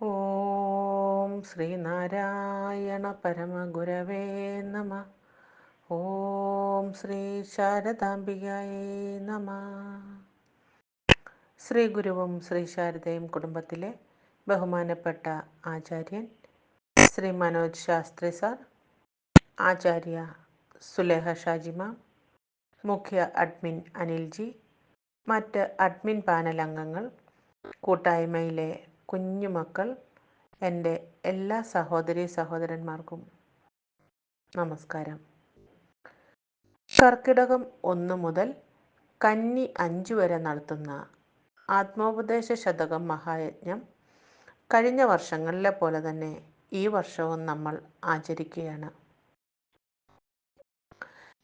ഓം ശ്രീനാരായണ പരമഗുരവേ നമ. ഓം ശ്രീ ശാരദാംബികയേ നമ. ശ്രീ ഗുരുവും ശ്രീ ശാരദയും കുടുംബത്തിലെ ബഹുമാനപ്പെട്ട ആചാര്യൻ ശ്രീ മനോജ് ശാസ്ത്രി സാർ ആചാര്യ സുലേഹ ഷാജിമ മുഖ്യ അഡ്മിൻ അനിൽജി മറ്റ് അഡ്മിൻ പാനൽ അംഗങ്ങൾ കൂട്ടായ്മയിലെ കുഞ്ഞുമക്കൾ എന്റെ എല്ലാ സഹോദരി സഹോദരന്മാർക്കും നമസ്കാരം. കർക്കിടകം ഒന്ന് മുതൽ കന്നി അഞ്ചു വരെ നടത്തുന്ന ആത്മോപദേശ ശതകം മഹായജ്ഞം കഴിഞ്ഞ വർഷങ്ങളിലെ പോലെ തന്നെ ഈ വർഷവും നമ്മൾ ആചരിക്കുകയാണ്.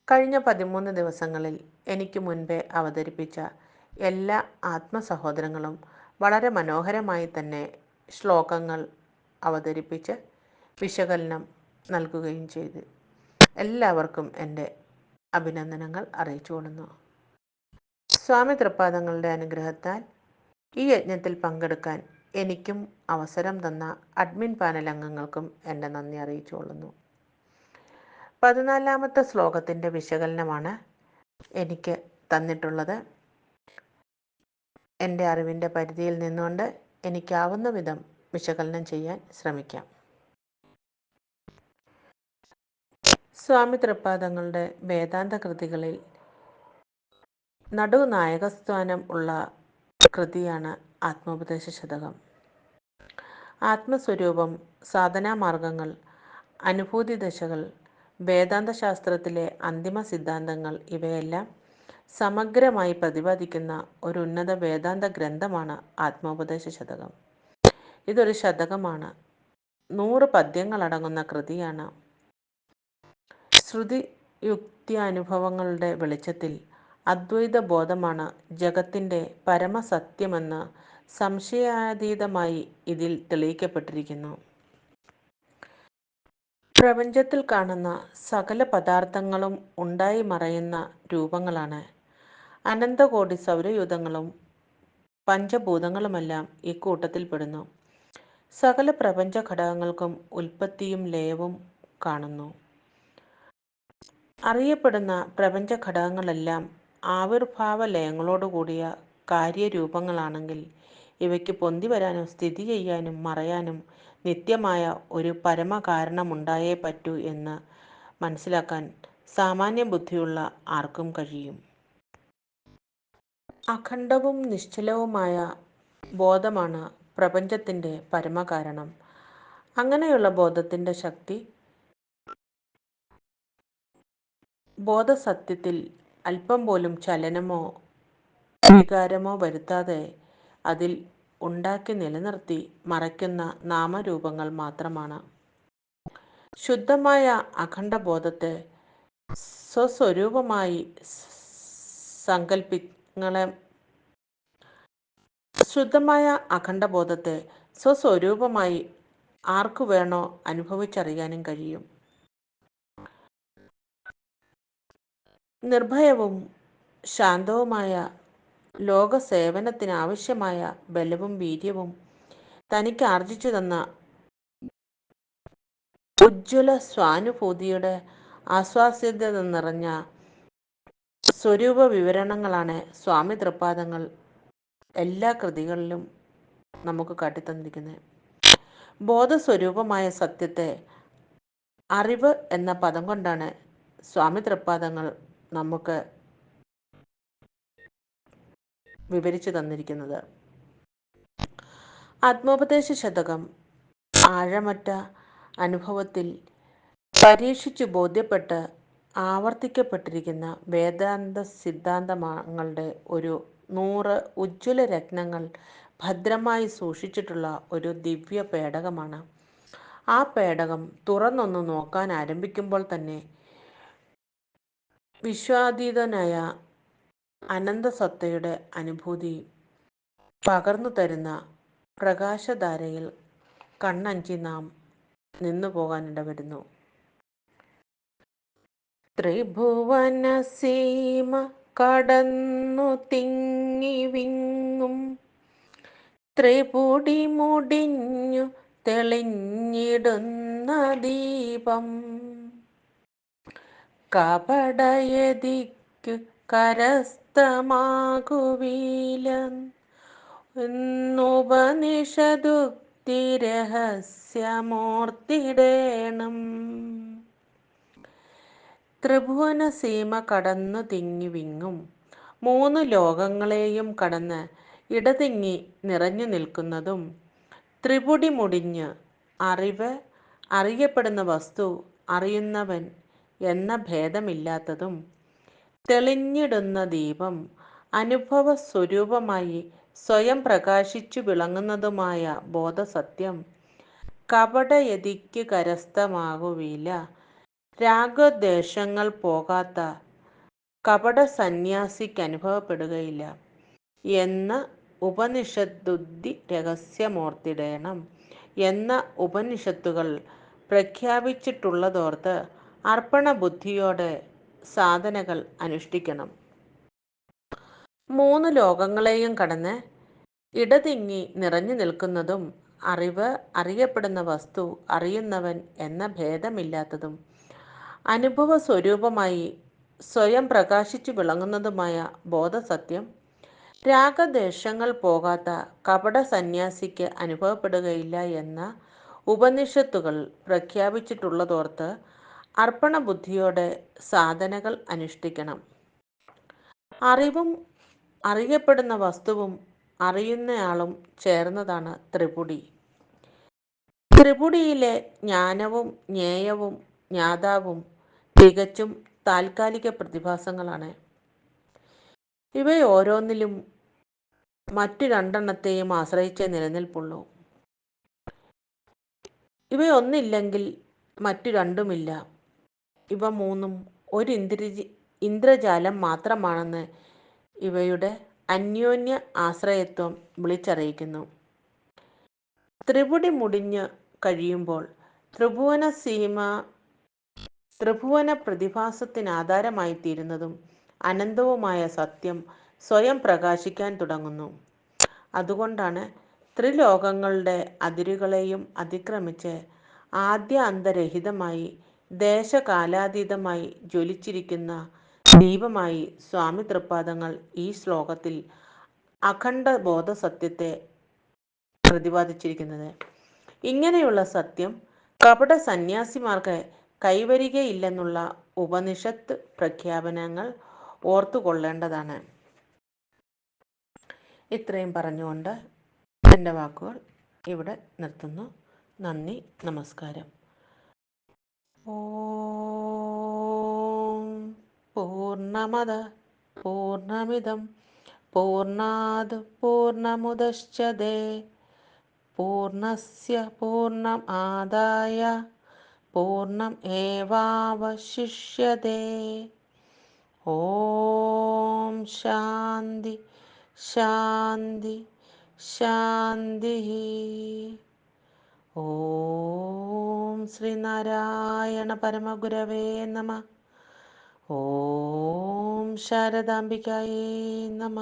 കഴിഞ്ഞ പതിമൂന്ന് ദിവസങ്ങളിൽ എനിക്ക് മുൻപേ അവതരിപ്പിച്ച എല്ലാ ആത്മസഹോദരങ്ങളും വളരെ മനോഹരമായി തന്നെ ശ്ലോകങ്ങൾ അവതരിപ്പിച്ച് വിശകലനം നൽകുകയും ചെയ്തു. എല്ലാവർക്കും എന്റെ അഭിനന്ദനങ്ങൾ അറിയിച്ചു കൊള്ളുന്നു. സ്വാമി തൃപ്പാദങ്ങളുടെ അനുഗ്രഹത്താൽ ഈ യജ്ഞത്തിൽ പങ്കെടുക്കാൻ എനിക്കും അവസരം തന്ന അഡ്മിൻ പാനൽ അംഗങ്ങൾക്കും എന്റെ നന്ദി അറിയിച്ചു കൊള്ളുന്നു. പതിനാലാമത്തെ ശ്ലോകത്തിന്റെ വിശകലനമാണ് എനിക്ക് തന്നിട്ടുള്ളത്. എന്റെ അറിവിന്റെ പരിധിയിൽ നിന്നുകൊണ്ട് എനിക്കാവുന്ന വിധം വിശകലനം ചെയ്യാൻ ശ്രമിക്കാം. സ്വാമി തൃപ്പാദങ്ങളുടെ വേദാന്ത കൃതികളിൽ നടുനായകസ്ഥാനം ഉള്ള കൃതിയാണ് ആത്മോപദേശ ശതകം ആത്മസ്വരൂപം സാധനാമാർഗങ്ങൾ അനുഭൂതി ദശകൾ വേദാന്ത ശാസ്ത്രത്തിലെ അന്തിമ സിദ്ധാന്തങ്ങൾ ഇവയെല്ലാം സമഗ്രമായി പ്രതിപാദിക്കുന്ന ഒരു ഉന്നത വേദാന്ത ഗ്രന്ഥമാണ് ആത്മോപദേശ ശതകം. ഇതൊരു ശതകമാണ്. നൂറ് പദ്യങ്ങളടങ്ങുന്ന കൃതിയാണ്. ശ്രുതി യുക്തി അനുഭവങ്ങളുടെ വെളിച്ചത്തിൽ അദ്വൈത ബോധമാണ് ജഗത്തിന്റെ പരമസത്യമെന്ന് സംശയാതീതമായി ഇതിൽ തെളിയിക്കപ്പെട്ടിരിക്കുന്നു. പ്രപഞ്ചത്തിൽ കാണുന്ന സകല പദാർത്ഥങ്ങളും ഉണ്ടായി മറയുന്ന രൂപങ്ങളാണ് അനന്തകോടി സൗരയൂഥങ്ങളും പഞ്ചഭൂതങ്ങളുമെല്ലാം ഇക്കൂട്ടത്തിൽപ്പെടുന്നു സകല പ്രപഞ്ച ഘടകങ്ങൾക്കും ഉൽപ്പത്തിയും ലയവും കാണുന്നു. അറിയപ്പെടുന്ന പ്രപഞ്ച ഘടകങ്ങളെല്ലാം ആവിർഭാവ ലയങ്ങളോടുകൂടിയ കാര്യരൂപങ്ങളാണെങ്കിൽ ഇവയ്ക്ക് പൊന്തി വരാനും സ്ഥിതി ചെയ്യാനും മറയാനും നിത്യമായ ഒരു പരമകാരണമുണ്ടായേ പറ്റൂ എന്ന് മനസ്സിലാക്കാൻ സാമാന്യ ബുദ്ധിയുള്ള ആർക്കും കഴിയും. അഖണ്ഡവും നിശ്ചലവുമായ ബോധമാണ് പ്രപഞ്ചത്തിന്റെ പരമകാരണം. അങ്ങനെയുള്ള ബോധത്തിന്റെ ശക്തി ബോധസത്യത്തിൽ അല്പം പോലും ചലനമോ വികാരമോ വരുത്താതെ അതിൽ ഉണ്ടാക്കി നിലനിർത്തി മറയ്ക്കുന്ന നാമരൂപങ്ങൾ മാത്രമാണ്. ശുദ്ധമായ അഖണ്ഡബോധത്തെ സ്വസ്വരൂപമായി സങ്കല്പിങ്ങളെ ശുദ്ധമായ അഖണ്ഡബോധത്തെ സ്വസ്വരൂപമായി ആർക്കു വേണോ അനുഭവിച്ചറിയാനും കഴിയും. നിർഭയവും ശാന്തവുമായ ലോക ലോകസേവനത്തിനാവശ്യമായ ബലവും വീര്യവും തനിക്ക് ആർജിച്ചു തന്ന ഉജ്ജ്വല സ്വാനുഭൂതിയുടെ ആസ്വാസ്യത നിറഞ്ഞ സ്വരൂപ വിവരണങ്ങളാണ് സ്വാമി തൃപ്പാദങ്ങൾ എല്ലാ കൃതികളിലും നമുക്ക് കാട്ടിത്തന്നിരിക്കുന്നത്. ബോധസ്വരൂപമായ സത്യത്തെ അറിവ് എന്ന പദം കൊണ്ടാണ് സ്വാമി തൃപ്പാദങ്ങൾ നമുക്ക് വിവരിച്ചു തന്നിരിക്കുന്നത്. ആത്മോപദേശ ശതകം ആഴമറ്റ അനുഭവത്തിൽ പരീക്ഷിച്ചു ബോധ്യപ്പെട്ട് ആവർത്തിക്കപ്പെട്ടിരിക്കുന്ന വേദാന്ത സിദ്ധാന്തങ്ങളുടെ ഒരു നൂറ് ഉജ്ജ്വല രത്നങ്ങൾ ഭദ്രമായി സൂക്ഷിച്ചിട്ടുള്ള ഒരു ദിവ്യ പേടകമാണ്. ആ പേടകം തുറന്നൊന്ന് നോക്കാൻ ആരംഭിക്കുമ്പോൾ തന്നെ വിശ്വാതീതനായ അനന്തസത്തയുടെ അനുഭൂതി പകർന്നു തരുന്ന പ്രകാശധാരയിൽ കണ്ണഞ്ചി നാം നിന്നു പോകാനിടവരുന്നു ത്രിഭുവനസീമ കടന്നു തിങ്ങി വിങ്ങും. ത്രിപുടി മുടിഞ്ഞു തെളിഞ്ഞിടുന്ന ദീപം. കപടയതിക്കു കരസ്ഥമാകുവീല എന്നുപനിഷദുക്തി രഹസ്യമോർത്തിടേണം. ത്രിഭുവന സീമ കടന്നു തിങ്ങി വിങ്ങും. മൂന്ന് ലോകങ്ങളെയും കടന്ന് ഇടതിങ്ങി നിറഞ്ഞു നിൽക്കുന്നതും ത്രിപുടി മുടിഞ്ഞ് അറിവ് അറിയപ്പെടുന്ന വസ്തു അറിയുന്നവൻ എന്ന ഭേദമില്ലാത്തതും തെളിഞ്ഞിടുന്ന ദീപം അനുഭവ സ്വരൂപമായി സ്വയം പ്രകാശിച്ചു വിളങ്ങുന്നതുമായ ബോധസത്യം കപടയതിക്ക് കരസ്ഥമാകുകയില്ല രാഗദ്വേഷങ്ങൾ പോകാത്ത കപട സന്യാസിക്ക് അനുഭവപ്പെടുകയില്ല എന്ന ഉപനിഷത്തുദ്ധി രഹസ്യമോർത്തിടേണം എന്ന ഉപനിഷത്തുകൾ പ്രഖ്യാപിച്ചിട്ടുള്ളതോർത്ത് അർപ്പണ ബുദ്ധിയോടെ സാധനകൾ അനുഷ്ഠിക്കണം. മൂന്ന് ലോകങ്ങളെയും കടന്ന് ഇടതിങ്ങി നിറഞ്ഞു നിൽക്കുന്നതും അറിവ് അറിയപ്പെടുന്ന വസ്തു അറിയുന്നവൻ എന്ന ഭേദമില്ലാത്തതും അനുഭവ സ്വരൂപമായി സ്വയം പ്രകാശിച്ചു വിളങ്ങുന്നതുമായ ബോധസത്യം. രാഗദ്വേഷങ്ങൾ പോകാത്ത കപട സന്യാസിക്ക് അനുഭവപ്പെടുകയില്ല എന്ന ഉപനിഷത്തുകൾ പ്രഖ്യാപിച്ചിട്ടുള്ളതോർത്ത് അർപ്പണ ബുദ്ധിയോടെ സാധനകൾ അനുഷ്ഠിക്കണം. അറിവും അറിയപ്പെടുന്ന വസ്തുവും അറിയുന്നയാളും ചേർന്നതാണ് ത്രിപുടി. ത്രിപുടിയിലെ ജ്ഞാനവും ജ്ഞേയവും ജ്ഞാതാവും തികച്ചും താൽക്കാലിക പ്രതിഭാസങ്ങളാണ്. ഇവയോരോന്നിലും മറ്റു രണ്ടെണ്ണത്തെയും ആശ്രയിച്ചേ നിലനിൽപ്പുള്ളൂ. ഇവയൊന്നില്ലെങ്കിൽ മറ്റു രണ്ടുമില്ല. ഇവ മൂന്നും ഒരു ഇന്ദ്രജി ഇന്ദ്രജാലം മാത്രമാണെന്ന് ഇവയുടെ അന്യോന്യ ആശ്രയത്വം വിളിച്ചറിയിക്കുന്നു. ത്രിപുടി മുടിഞ്ഞ് കഴിയുമ്പോൾ ത്രിഭുവന സീമ ത്രിഭുവന പ്രതിഭാസത്തിന് തീരുന്നതും അനന്തവുമായ സത്യം സ്വയം പ്രകാശിക്കാൻ തുടങ്ങുന്നു. അതുകൊണ്ടാണ് ത്രിലോകങ്ങളുടെ അതിരുകളെയും അതിക്രമിച്ച് ആദ്യ അന്തരഹിതമായി ദേശകാലാതീതമായി ജ്വലിച്ചിരിക്കുന്ന ദീപമായി സ്വാമി തൃപ്പാദങ്ങൾ ഈ ശ്ലോകത്തിൽ അഖണ്ഡ ബോധസത്യത്തെ പ്രതിപാദിച്ചിരിക്കുന്നത്. ഇങ്ങനെയുള്ള സത്യം കപട സന്യാസിമാർക്ക് കൈവരികയില്ലെന്നുള്ള ഉപനിഷത്ത് പ്രഖ്യാപനങ്ങൾ ഓർത്തുകൊള്ളേണ്ടതാണ്. ഇത്രയും പറഞ്ഞുകൊണ്ട് എന്റെ വാക്കുകൾ ഇവിടെ നിർത്തുന്നു. നന്ദി നമസ്കാരം. ഓം പൂർണമത പൂർണമിതം പൂർണമുദശ്ചതേ പൂർണസ്യ പൂർണസ്യ പൂർണമാദായ പൂർണം ഏവാവശിഷ്യതേ. ഓം ശാന്തി ശാന്തി ശാന്തി. ഓം ശ്രീനാരായണ പരമഗുരവേ നമ. ഓം ശാരദാംബികായേ നമ.